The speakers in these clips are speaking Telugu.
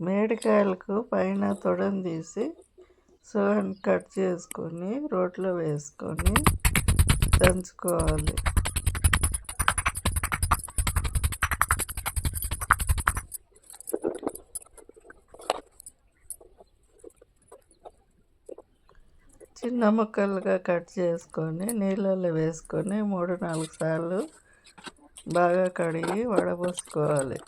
మేడికాయలకు పైన తొడను తీసి సగం కట్ చేసుకొని రోట్లో వేసుకొని దంచుకోవాలి. చిన్న ముక్కలుగా కట్ చేసుకొని నీళ్ళల్లో వేసుకొని మూడు నాలుగు సార్లు బాగా కడిగి వడపోసుకోవాలి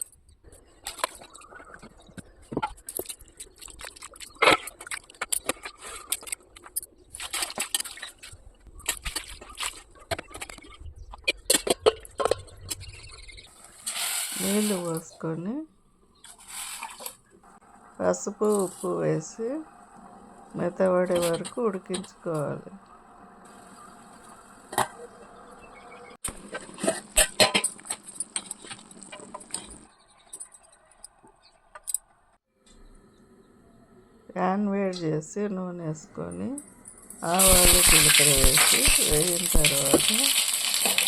నీళ్ళు పోసుకొని పసుపు ఉప్పు వేసి మెత్తబడే వరకు ఉడికించుకోవాలి. ప్యాన్ వేడి చేసి నూనె వేసుకొని ఆవాలు జీలకర్ర వేసి వేగిన తర్వాత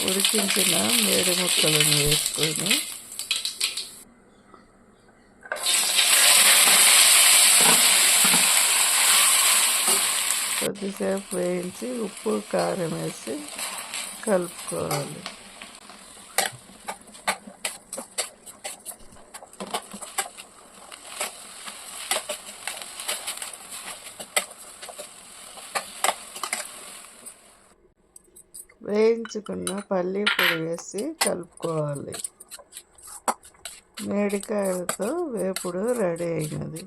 ఉడికించిన మేడి ముక్కలను వేసుకొని కొద్దిసేపు వేయించి ఉప్పు కారం వేసి కలుపుకోవాలి. వేయించుకున్న పల్లీ పొడి వేసి కలుపుకోవాలి. మేడికాయలతో వేపుడు రెడీ అయినది.